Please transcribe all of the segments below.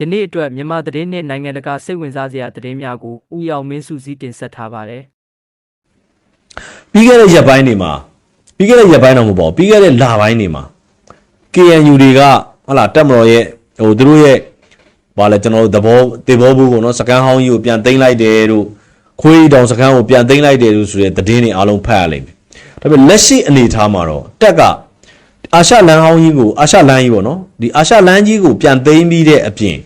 ယနေ့အတွက်မြန်မာသတင်းနှင့်နိုင်ငံတကာစိတ်ဝင်စားစရာသတင်းများကိုဥယောင်မင်းစုစည်းတင်ဆက်ထားပါတယ်ပြီးခဲ့တဲ့ရက်ပိုင်းတွေမှာပြီးခဲ့တဲ့ရက်ပိုင်းတော့မဟုတ်ပါဘူးပြီးခဲ့တဲ့လပိုင်းတွေမှာ KNU တွေကဟလာတက်မတော်ရဲ့ဟိုသူတို့ရဲ့ဘာလဲကျွန်တော်တို့သဘောတေဘောဘူးကိုနော်စကန်ဟောင်းကြီးကိုပြန်သိမ်းလိုက်တယ်တို့ခွေးတောင်စကန်ကိုပြန်သိမ်းလိုက်တယ်တို့ဆိုတဲ့သတင်းတွေအားလုံးဖတ်ရလိမ့်မယ်ဒါပေမဲ့လက်ရှိအနေအထားမှာတော့တက်ကအာရှလမ်းဟောင်းကြီးကိုအာရှလမ်းကြီးပေါ့နော်ဒီအာရှလမ်းကြီးကိုပြန်သိမ်းပြီးတဲ့အပြင်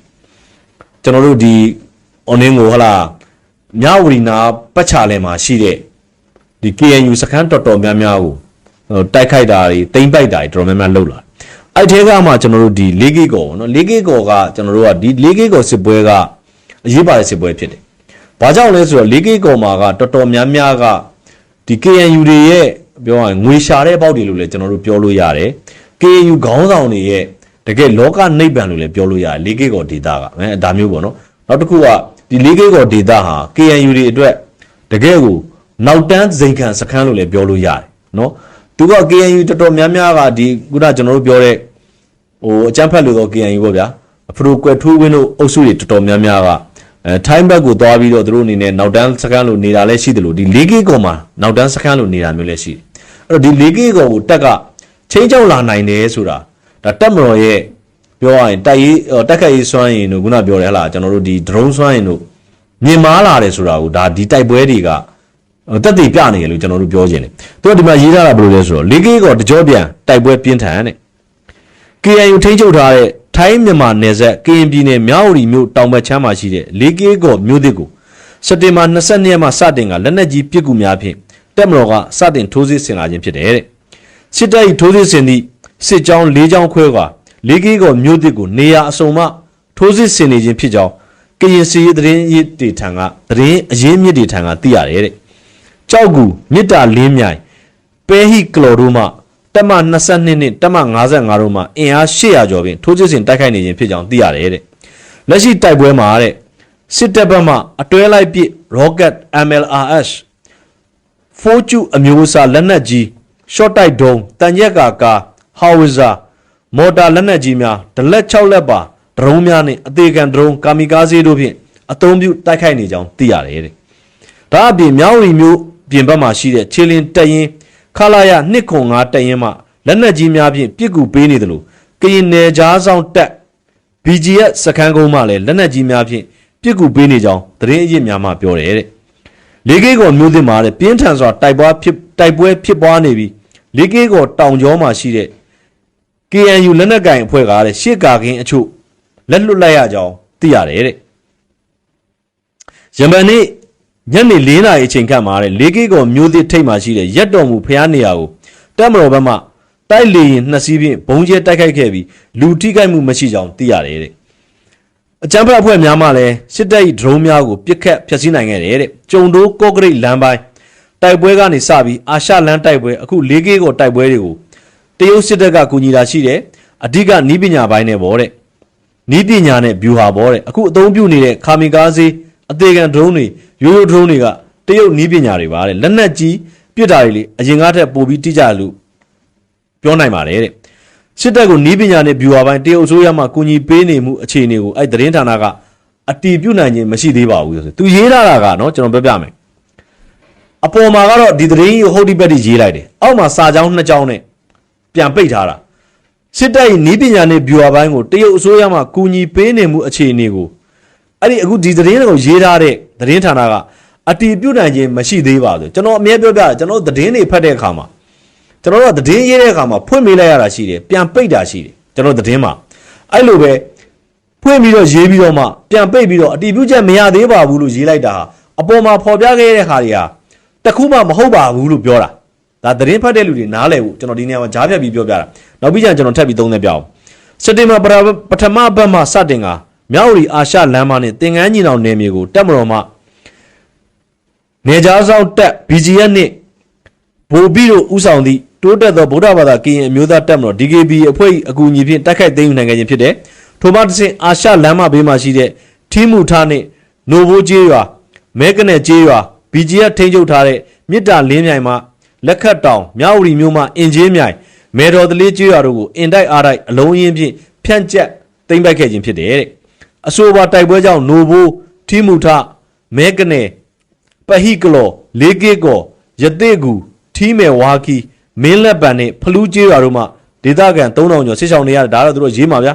ကျွန်တော်တို့ဒီ online ကိုဟလာမြဝတီနာပတ်ချလဲမှာရှိတဲ့ဒီ KNU စခန်းတော်တော်များများကိုဟိုတိုက်ခိုက်တာတွေတိမ့်ပိုက်တာတွေတော်တော်များများလုပ်လာအဲ့ထဲကမှကျွန်တော်တို့ဒီ၄ဂီကောပေါ့နော်၄ဂီကောကကျွန်တော်တို့ကဒီ၄ဂီကောစစ်ပွဲကအရေးပါတဲ့စစ်ပွဲဖြစ်တယ်။ဘာကြောင့်လဲဆိုတော့၄ဂီကောမှာကတော်တော်များများကဒီ KNU တွေရဲ့ပြောရရင်ငွေရှာတဲ့ပေါက်တွေလို့လည်းကျွန်တော်တို့ပြောလို့ရတယ်။ KNU ခေါင်းဆောင်တွေရဲ့ တကယ်လောကနိဗ္ဗာန်လို့လည်းပြောလို့ရတယ်၄ဂီကောဒေတာကအဲဒါမျိုးပေါ့နော်။နောက်တစ်ခုကဒီ၄ဂီကောဒေတာဟာ KNU တွေအတွက်တကယ်ကိုနောက်တန်းဇိမ်ခံစခန်းလို့လည်းပြောလို့ရတယ်နော်သူက KNU တော်တော်များများကဒီခုနကျွန်တော်တို့ပြောတဲ့ဟိုအကြမ်းဖက်လို့တော့ KNU ပေါ့ဗျာအဖရိုကွယ်ထိုးဝင်းတို့အုပ်စုတွေတော်တော်များများကအဲထိုင်းဘက်ကိုသွားပြီးတော့သူတို့အနေနဲ့နောက်တန်းစခန်းလို့နေတာလည်းရှိတယ်လို့ဒီ၄ကီကောမှာနောက်တန်းစခန်းလို့နေတာမျိုးလည်းရှိတယ်အဲ့တော့ဒီ၄ကီကောကိုတက်ကချင်းချောက်လာနိုင်တယ်ဆိုတာ ဒါတက်မတော်ရဲ့ပြောရရင်တိုက်ရေးတက်ခတ်ရေးစွမ်းရင်တို့ခုနပြောတယ်ဟလားကျွန်တော်တို့ဒီ drone စွမ်းရင်တို့မြင်မာလာတယ်ဆိုတာကိုဒါဒီတိုက်ပွဲတွေကဟိုတက်တည်ပြနေရလို့ကျွန်တော်တို့ပြောခြင်းတယ်သူကဒီမှာရေးထားတာဘယ်လိုလဲဆိုတော့လေးကေးကောတကြောပြန်တိုက်ပွဲပြင်းထန်တဲ့ KNU ထိန်းချုပ်ထားတဲ့ထိုင်းမြန်မာနယ်စပ်ကရင်ပြည်နယ်မြောက်ရီမြို့တောင်ဘက်ချမ်းမှာရှိတဲ့လေးကေးကောမြို့သစ်ကိုစက်တင်ဘာ22ရက်မှာစတင်ကလက်နက်ကြီးပစ်ကူများဖြင့်တက်မတော်ကစတင်ထိုးစစ်ဆင်လာခြင်းဖြစ်တယ်တဲ့စစ်တပ်၏ထိုးစစ်ဆင်သည့် စစ်ကြောင်း၄ကြောင်းခွဲကလေးကေးကောမြို့သစ်ကိုနေရာအစုံမှထိုးစစ်ဆင်နေခြင်းဖြစ်ကြောင်းကရင်စီရေးသတင်းရေးတေထံကသတင်းအရင်းမြစ်တွေထံကသိရတယ်တဲ့ကြောက်ကူမြစ်တာလင်းမြိုင်ပဲဟိကလော်တို့မှတက်မ22နှစ်တက်မ55တို့မှအင်အား800ကျော်ဖြင့်ထိုးစစ်ဆင်တိုက်ခိုက်နေခြင်းဖြစ်ကြောင်းသိရတယ်တဲ့လက်ရှိတိုက်ပွဲမှာတဲ့စစ်တပ်ဘက်မှအတွဲလိုက်ပစ် rocket MLRS ဖိုးကျူအမျိုးအစားလက်နက်ကြီး short တိုက်ဒုံးတန်ရက်ကာကာ howitzer မော်တာလက်နက်ကြီးများဒလက်6လက်ပါဒရုန်းများနှင့်အသေးခံဒရုန်းကာမီကာဇေတို့ဖြင့်အသုံးပြုတိုက်ခိုက်နေကြောင်းသိရတယ်တဲ့ဒါအပြင်မြောင်းရီမျိုးပြင်ဘက်မှာရှိတဲ့ခြေလင်းတက်ရင်ခလာရ205တက်ရင်မှလက်နက်ကြီးများဖြင့်ပြစ်ကူပေးနေတယ်လို့ကရင်နယ်ကြားဆောင်တက် BGS စခန်းကုန်းမှလည်းလက်နက်ကြီးများဖြင့်ပြစ်ကူပေးနေကြောင်းသတင်းအရစ်များမှပြောတယ်တဲ့လေးကေးကောမျိုးသစ်မှာတဲ့ပြင်းထန်စွာတိုက်ပွဲဖြစ်တိုက်ပွဲဖြစ်ပွားနေပြီးလေးကေးကောတောင်ကျောမှာရှိတဲ့ KNU လက်နက်ကင်အဖွဲ့ကတဲ့ရှစ်ကာကင်းအချို့လက်လွတ်လိုက်ရကြောင်းသိရတယ်တဲ့ယမန်နေ့ညနေ၄နာရီအချိန်ခန့်မှာတဲ့လေးကေးကောမျိုးသစ်ထိပ်မှာရှိတဲ့ရက်တော်မူဖျားနေရာကိုတက်မတော်ဘက်မှတိုက်လေရင်နှစ်စီးဖြင့်ဘုံကျဲတိုက်ခိုက်ခဲ့ပြီးလူထိခိုက်မှုမရှိကြောင်းသိရတယ်တဲ့အကြမ်းဖက်အဖွဲ့များမှလည်းစစ်တပ်၏ဒရုန်းများကိုပစ်ခတ်ဖျက်ဆီးနိုင်ခဲ့တယ်တဲ့ကျုံတိုးကော့ဂရိတ်လမ်းပိုင်းတိုက်ပွဲကနေစပြီးအာရှလမ်းတိုက်ပွဲအခုလေးကေးကောတိုက်ပွဲတွေကို တရုတ်စစ်တပ်ကကူညီတာရှိတယ်အဓိကနီးပညာပိုင်းနဲ့ပေါ့တဲ့နီးပညာနဲ့ view ဟာပေါ့တဲ့အခုအသုံးပြုနေတဲ့ခါမီကားစေးအသေးခံ drone တွေရိုးရိုး drone တွေကတရုတ်နီးပညာတွေပါတဲ့လက်နက်ကြီးပြစ်တာတွေလေအရင်ကထက်ပိုပြီးတိကျတယ်လို့ပြောနိုင်ပါတယ်တဲ့စစ်တပ်ကိုနီးပညာနဲ့ view ဟာပိုင်းတရုတ်အစိုးရမှကူညီပေးနေမှုအခြေအနေကိုအဲ့သတင်းဌာနကအတီးပြုတ်နိုင်ခြင်းမရှိသေးပါဘူးဆိုသူရေးထားတာကနော်ကျွန်တော်ပြောပြမယ်အပေါ်မှာကတော့ဒီသတင်းကြီးကိုဟုတ်ဒီဘက်ကြီးရေးလိုက်တယ်အောက်မှာစာကြောင်းနှစ်ကြောင်းနဲ့ ပြန်ပိတ်ထားတာစစ်တပ်၏နီးပညာနဲ့ဗျူဟာပိုင်းကိုတရုတ်အစိုးရမှကူညီပေးနေမှုအခြေအနေကိုအဲ့ဒီအခုဒီသတင်းတွေကိုရေးထားတဲ့သတင်းဌာနကအတီးပြုတ်နိုင်ခြင်းမရှိသေးပါဘူးကျွန်တော်အမြဲပြောပြတယ်ကျွန်တော်တို့သတင်းတွေဖတ်တဲ့အခါမှာကျွန်တော်တို့ကသတင်းရေးတဲ့အခါမှာဖွင့်ပေးလိုက်ရတာရှိတယ်ပြန်ပိတ်တာရှိတယ်ကျွန်တော်သတင်းမှာအဲ့လိုပဲဖွင့်ပြီးတော့ရေးပြီးတော့မှပြန်ပိတ်ပြီးတော့အတီးပြုတ်ချက်မရသေးပါဘူးလို့ရေးလိုက်တာဟာအပေါ်မှာဖော်ပြခဲ့တဲ့ခါတွေဟာတစ်ခုမှမဟုတ်ပါဘူးလို့ပြောတာ ဒါသတင်းဖတ်တဲ့လူတွေနားလည်ဖို့ကျွန်တော်ဒီနေရာမှာကြားဖြတ်ပြီးပြောပြတာနောက်ပြီးကျရင်ကျွန်တော်ထပ်ပြီးသုံးသပ်ပြအောင်စက်တင်ဘာပထမပထမဘက်မှစတင်ကမြောက်ရီအာရှလမ်းမနဲ့တင်ကန်းညီနောင်နယ်မြေကိုတက်မတော်မှနေကြားဆောင်တက် BGS နဲ့ဗိုလ်ပြီးတို့ဥဆောင်သည့်တိုးတက်သောဗုဒ္ဓဘာသာကရင်အမျိုးသားတက်မတော် DKB အဖွဲ့၏အကူအညီဖြင့်တိုက်ခိုက်သိမ်းယူနိုင်ခဲ့ခြင်းဖြစ်တယ်ထို့မှတစ်ဆင့်အာရှလမ်းမဘေးမှာရှိတဲ့ထီးမှုထားနှင့်နိုဘိုးကျေးရွာမဲကနယ်ကျေးရွာ BGS ထိန်းချုပ်ထားတဲ့မြစ်တာလင်းမြိုင်မှ လက်ခတ်တောင်မြောက်ဝတီမြို့မှအင်ဂျင်းမြိုင်မဲတော်တလေးကျွေးရွာတို့ကိုအင်တိုက်အားတိုက်အလုံးအင်းဖြင့်ဖြန့်ကျက်သိမ့်ပိုက်ခဲ့ခြင်းဖြစ်တယ်တဲ့အဆိုပါတိုက်ပွဲကြောင့်နိုဘိုးထီမူထမဲကနေပဟိကလောလေးကေကောယတိကူထီမဲဝါကီမင်းလက်ပံနဲ့ဖလူးကျေးရွာတို့မှဒေသခံ3000ကျော်ဆစ်ဆောင်နေရတယ်ဒါတော့သူတို့ရေးမှာဗျာ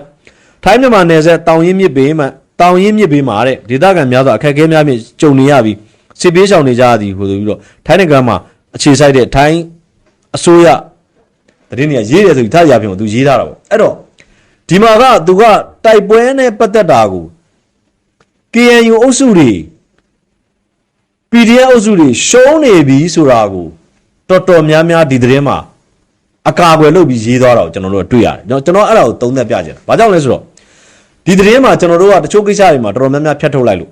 ထိုင်းမြန်မာနယ်စပ်တောင်ရင်မြစ်ဘေးမှာတောင်ရင်မြစ်ဘေးမှာတဲ့ဒေသခံများစွာအခက်အခဲများဖြင့်ကြုံနေရပြီးစစ်ပေးဆောင်နေကြသည်ဟိုဆိုပြီးတော့ထိုင်းနိုင်ငံမှာ အခြေစိုက်တဲ့ထိုင်းအစိုးရတရင်တွေကရေးတယ်ဆိုပြီးထားရပြင်ကိုသူရေးထားတာပေါ့အဲ့တော့ဒီမှာကသူကတိုက်ပွဲနဲ့ပတ်သက်တာကို KNU အုပ်စုတွေ PDF အုပ်စုတွေရှုံးနေပြီဆိုတာကိုတော်တော်များများဒီသတင်းမှာအကာအကွယ်လုပ်ပြီးရေးသွားတာကိုကျွန်တော်တို့ကတွေ့ရတယ်ကျွန်တော်ကျွန်တော်အဲ့ဒါကိုသုံးသပ်ပြချင်တာ။ဘာကြောင့်လဲဆိုတော့ဒီသတင်းမှာကျွန်တော်တို့ကတချို့ကိစ္စတွေမှာတော်တော်များများဖြတ်ထုတ်လိုက်လို့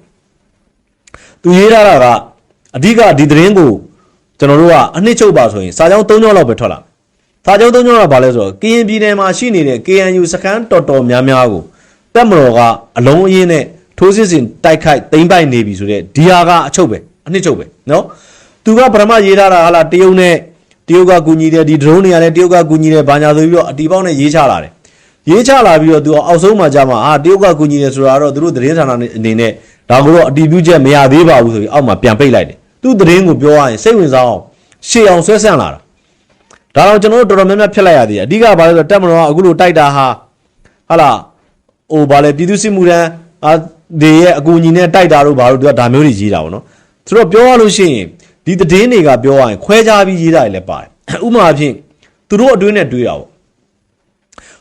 သူရေးထားတာကအဓိကဒီသတင်းကို ကျွန်တော်တို့ကအနှစ်ချုပ်ပါဆိုရင်စာကြောင်း၃ကြောင်းလောက်ပဲထွက်လာ။စာကြောင်း၃ကြောင်းကဘာလဲဆိုတော့ကရင်ပြည်နယ်မှာရှိနေတဲ့ KNU စခန်းတော်တော်များများကိုတက်မတော်ကအလုံးအင်းနဲ့ထိုးစစ်စင်တိုက်ခိုက်သိမ်းပိုက်နေပြီဆိုတဲ့ဒီဟာကအချုပ်ပဲအနှစ်ချုပ်ပဲနော်သူကပထမရေးထားတာဟာလားတရုတ်နဲ့တရုတ်ကကူညီတယ်ဒီဒရုန်းတွေကလည်းတရုတ်ကကူညီတယ်ဘာညာဆိုပြီးတော့အတီပေါက်နဲ့ရေးချလာတယ်ရေးချလာပြီးတော့သူအောက်ဆုံးမှာကြာမှာအာတရုတ်ကကူညီတယ်ဆိုတာတော့သူတို့သတင်းဌာနအနေနဲ့ဒါကိုတော့အတီးပြုချက်မရသေးပါဘူးဆိုပြီးအောက်မှာပြန်ပိတ်လိုက်တယ် သူသတင်းကိုပြောရရင်စိတ်ဝင်စားအောင်ရှေ့အောင်ဆွဲဆန့်လာတာဒါတော့ကျွန်တော်တို့တော်တော်များများဖျက်လိုက်ရသေးတယ်အဓိကဘာလဲဆိုတော့တက်မတော်ကအခုလိုတိုက်တာဟာဟာလားဟိုဘာလဲပြည်သူစစ်မှုထမ်းအာတွေရဲ့အကူအညီနဲ့တိုက်တာတို့ဘာလို့သူကဒါမျိုးတွေရေးတာပေါ့နော်သူတို့ပြောရလို့ရှိရင်ဒီသတင်းတွေကပြောရရင်ခွဲခြားပြီးရေးတာတွေလည်းပါတယ်ဥပမာအဖြစ်သူတို့အတွင်းနဲ့တွေးတာပေါ့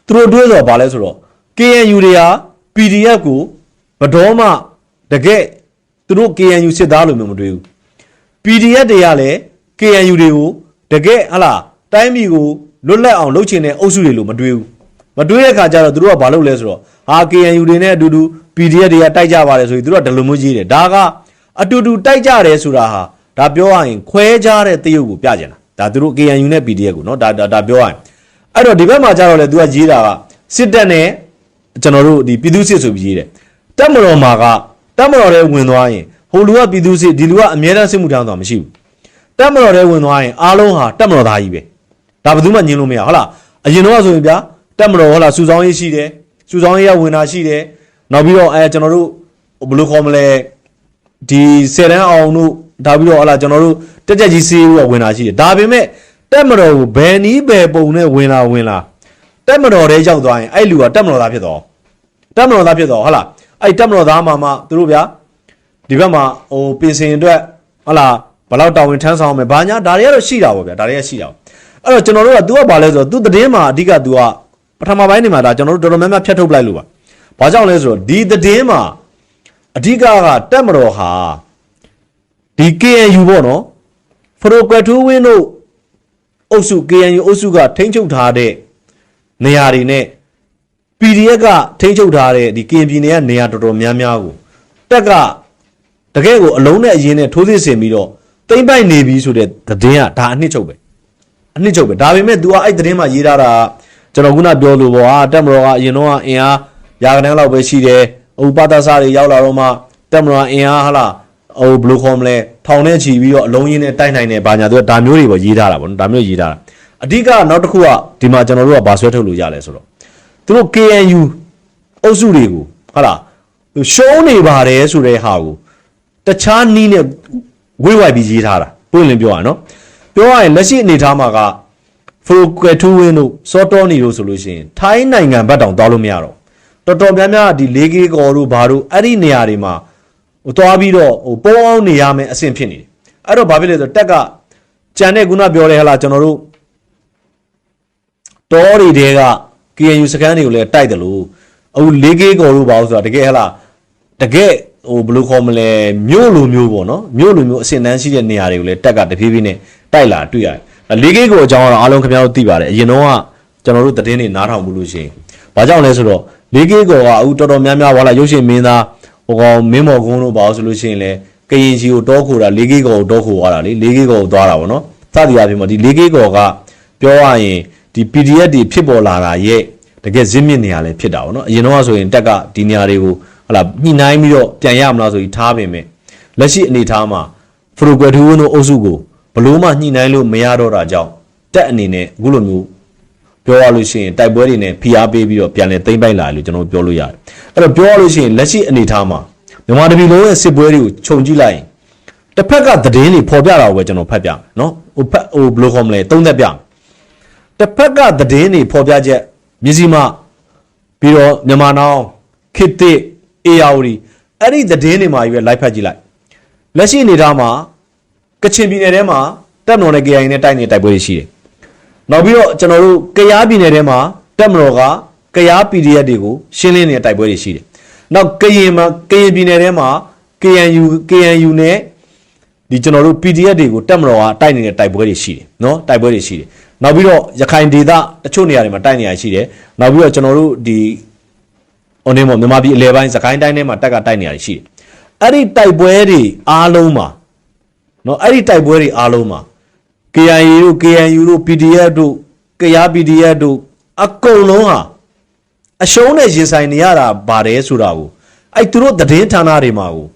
သူတို့တွေးဆိုတော့ဘာလဲဆိုတော့ KNU တွေဟာ PDF ကိုဘတော်မှတကယ်သူတို့ KNU စစ်သားလိုမျိုးမတွေးဘူး PDF တွေကလည်း KNU တွေကိုတကယ်ဟလားတိုင်းပြည်ကိုလွတ်လပ်အောင်လုပ်ချင်တဲ့အုပ်စုတွေလို့မတွေးဘူးမတွေးတဲ့ခါကျတော့သူတို့ကဘာလုပ်လဲဆိုတော့ဟာ KNU တွေနဲ့အတူတူ PDF တွေကတိုက်ကြပါတယ်ဆိုပြီးသူတို့ကဒလုံမျိုးကြီးတယ်ဒါကအတူတူတိုက်ကြတယ်ဆိုတာဟာဒါပြောရရင်ခွဲခြားတဲ့တရုပ်ကိုပြကြတယ်ဒါသူတို့ KNU နဲ့ PDF ကိုနော်ဒါဒါပြောရရင်အဲ့တော့ဒီဘက်မှာကျတော့လေသူကရေးတာကစစ်တပ်နဲ့ကျွန်တော်တို့ဒီပြည်သူစစ်ဆိုပြီးရေးတယ်တက်မတော်မှာကတက်မတော်တဲ့ဝင်သွားရင် ဟိုလူကပြည်သူစစ်ဒီလူကအမြဲတမ်းစစ်မှုထမ်းသွားမရှိဘူးတက်မတော်ထဲဝင်သွားရင်အားလုံးဟာတက်မတော်သားကြီးပဲဒါဘယ်သူမှညင်လို့မရဟုတ်လားအရင်တော့ဆိုရင်ဗျာတက်မတော်ဟုတ်လားစူဆောင်းရေးရှိတယ်စူဆောင်းရေးကဝင်တာရှိတယ်နောက်ပြီးတော့အဲကျွန်တော်တို့ဘယ်လိုခေါ်မလဲဒီဆယ်တန်းအောင်တို့ဒါပြီးတော့ဟလာကျွန်တော်တို့တက်တက်ကြီးစီးပြီးတော့ဝင်လာရှိတယ်ဒါပေမဲ့တက်မတော်ကိုဘယ်နီးဘယ်ပုံနဲ့ဝင်လာဝင်လာတက်မတော်တဲရောက်သွားရင်အဲ့လူကတက်မတော်သားဖြစ်တော့တက်မတော်သားဖြစ်တော့ဟလာအဲ့တက်မတော်သားမှမှသူတို့ဗျာ ဒီဘက်မှာဟိုပင်စင်အတွက်ဟလာဘယ်လောက်တာဝန်ထမ်းဆောင်မယ်ဘာညာဒါတွေကတော့ရှိတာပေါ့ဗျာဒါတွေကရှိတာအဲ့တော့ကျွန်တော်တို့က तू ကဘာလဲဆိုတော့ तू သတင်းမှာအဓိက तू ကပထမပိုင်းနေမှာဒါကျွန်တော်တို့တော်တော်များများဖြတ်ထုတ်ပလိုက်လို့ပါဘာကြောင့်လဲဆိုတော့ဒီသတင်းမှာအဓိကကတက်မတော်ဟာဒီ KNU ပေါ့နော်ဖရိုကွက်ထူးဝင်းတို့အုပ်စု KNU အုပ်စုကထိန်းချုပ်ထားတဲ့နေရာတွေနဲ့ PDF ကထိန်းချုပ်ထားတဲ့ဒီ KN ပြည်နယ်ကနေရာတော်တော်များများကိုတက်က တကယ်ကိုအလုံးနဲ့အရင်နဲ့ထိုးစစ်ဆင်ပြီးတော့တိမ့်ပိုက်နေပြီဆိုတဲ့သတင်းကဒါအနှစ်ချုပ်ပဲအနှစ်ချုပ်ပဲဒါပေမဲ့ तू ကအဲ့သတင်းမှာရေးထားတာကျွန်တော်ခုနပြောလို့ပေါ့ဟာတက်မတော်ကအရင်တော့အင်အားရာခိုင်နှန်းလောက်ပဲရှိတယ်ဥပဒစာတွေရောက်လာတော့မှတက်မတော်အင်အားဟာလားဟိုဘယ်လိုခေါ်မလဲထောင်နဲ့ချီပြီးတော့အလုံးရင်းနဲ့တိုက်နိုင်တယ်ဘာညာသူကဒါမျိုးတွေပေါ့ရေးထားတာပေါ့နော်ဒါမျိုးရေးထားတာအဓိကနောက်တစ်ခုကဒီမှာကျွန်တော်တို့ကဘာဆွဲထုတ်လို့ရလဲဆိုတော့သူတို့ KNU အုပ်စုတွေကိုဟာလားရှုံးနေပါတယ်ဆိုတဲ့ဟာကို တခြားနီးနဲ့ဝေးဝိုက်ပြီးရေးထားတာပွင့်လင်းပြောရအောင်နော်ပြောရရင်လက်ရှိအနေအထားမှာကဖရိုကွယ်ထူးဝင်းတို့စောတော်နီတို့ဆိုလို့ရှိရင်ထိုင်းနိုင်ငံဘက်တောင်တောက်လို့မရတော့တော်တော်များများဒီလေးကေးကော်တို့ဘာတို့အဲ့ဒီနေရာတွေမှာဟိုသွားပြီးတော့ဟိုပုံအောင်နေရမယ်အဆင့်ဖြစ်နေတယ်အဲ့တော့ဘာဖြစ်လဲဆိုတော့တက်ကကြံတဲ့ခုနပြောတဲ့ဟလာကျွန်တော်တို့တောတွေတဲက KNU စကန်တွေကိုလည်းတိုက်တယ်လို့အခုလေးကေးကော်တို့ဘာလို့ဆိုတာတကယ်ဟလာတကယ် ဟိုဘယ်လိုခေါ်မလဲမြို့လိုမျိုးပေါ့နော်မြို့လိုမျိုးအဆင့်တန်းရှိတဲ့နေရာတွေကိုလည်းတက်ကတဖြည်းဖြည်းနဲ့တိုက်လာတွေ့ရတယ်လေးကေးကော်အကြောင်းကတော့အားလုံးခင်ဗျားတို့သိပါတယ်အရင်တော့ကကျွန်တော်တို့သတင်းတွေနားထောင်မှုလို့ရှိရင်ဘာကြောင့်လဲဆိုတော့လေးကေးကော်ကအခုတော်တော်များများဟောလာရုပ်ရှင်မင်းသားဟိုကောင်မင်းမော်ကုန်းတို့ပါဆိုလို့ရှိရင်လည်းကရင်ချီကိုတောခိုတာလေးကေးကော်ကိုတောခိုသွားတာလေလေးကေးကော်ကိုသွားတာပေါ့နော်စသည်အပြင်မှာဒီလေးကေးကော်ကပြောရရင်ဒီ PDF တွေဖြစ်ပေါ်လာတာရဲ့တကယ်ဇင်းမြင့်နေရလဲဖြစ်တာပေါ့နော်အရင်တော့ဆိုရင်တက်ကဒီနေရာတွေကို ဟလာညှိနှိုင်းပြီးတော့ပြန်ရမလားဆိုပြီးထားပင်မဲ့လက်ရှိအနေထားမှာဖရိုကွယ်ထူးဝင်းတို့အုပ်စုကိုဘလို့မှညှိနှိုင်းလို့မရတော့တာကြောင့်တက်အနေနဲ့အခုလိုမျိုးပြောရလို့ရှိရင်တိုက်ပွဲတွေနဲ့ဖိအားပေးပြီးတော့ပြန်လည်သိမ်းပိုက်လာတယ်လို့ကျွန်တော်ပြောလို့ရတယ်အဲ့တော့ပြောရလို့ရှိရင်လက်ရှိအနေအထားမှာမြန်မာတပြည်လုံးရဲ့စစ်ပွဲတွေကိုခြုံကြည့်လိုက်ရင်တစ်ဖက်ကသတင်းတွေပေါ်ပြတာကိုပဲကျွန်တော်ဖတ်ပြမယ်နော်ဟိုဖက်ဟိုဘယ်လိုခေါ်မလဲသုံးသက်ပြမယ်တစ်ဖက်ကသတင်းတွေပေါ်ပြချက်မြစည်းမပြီးတော့မြန်မာနောင်ခေတ်တစ် အေယာဝတီအဲ့ဒီသတင်းတွေမှာကြီးပဲလိုက်ဖတ်ကြည့်လိုက်လက်ရှိအနေအထားမှာကချင်ပြည်နယ်ထဲမှာတပ်မတော်နဲ့ KIA နဲ့တိုက်နေတဲ့တိုက်ပွဲတွေရှိတယ်နောက်ပြီးတော့ကျွန်တော်တို့ကယားပြည်နယ်ထဲမှာတပ်မတော်ကကယား PDF တွေကိုရှင်းလင်းနေတဲ့တိုက်ပွဲတွေရှိတယ်နောက်ကရင်မှာကရင်ပြည်နယ်ထဲမှာ KNU KNU နဲ့ဒီကျွန်တော်တို့ PDF တွေကိုတက်မတော်ကတိုက်နေတဲ့တိုက်ပွဲတွေရှိတယ်เนาะတိုက်ပွဲတွေရှိတယ်နောက်ပြီးတော့ရခိုင်ဒေသတချို့နေရာတွေမှာတိုက်နေရရှိတယ်နောက်ပြီးတော့ကျွန်တော်တို့ဒီ ဟိုနေ့မို့မြန်မာပြည်အလဲပိုင်းစကိုင်းတိုင်းထဲမှာတက်ကတိုက်နေရရှိတယ်အဲ့ဒီတိုက်ပွဲတွေအားလုံးမှာနော်အဲ့ဒီတိုက်ပွဲတွေအားလုံးမှာ KIA တို့ KNU တို့ PDF တို့ကရား PDF တို့အကုန်လုံးဟာအရှုံးနဲ့ရင်ဆိုင်နေရတာပါတယ်ဆိုတာကိုအဲ့သူတို့သတင်းဌာနတွေမှာကို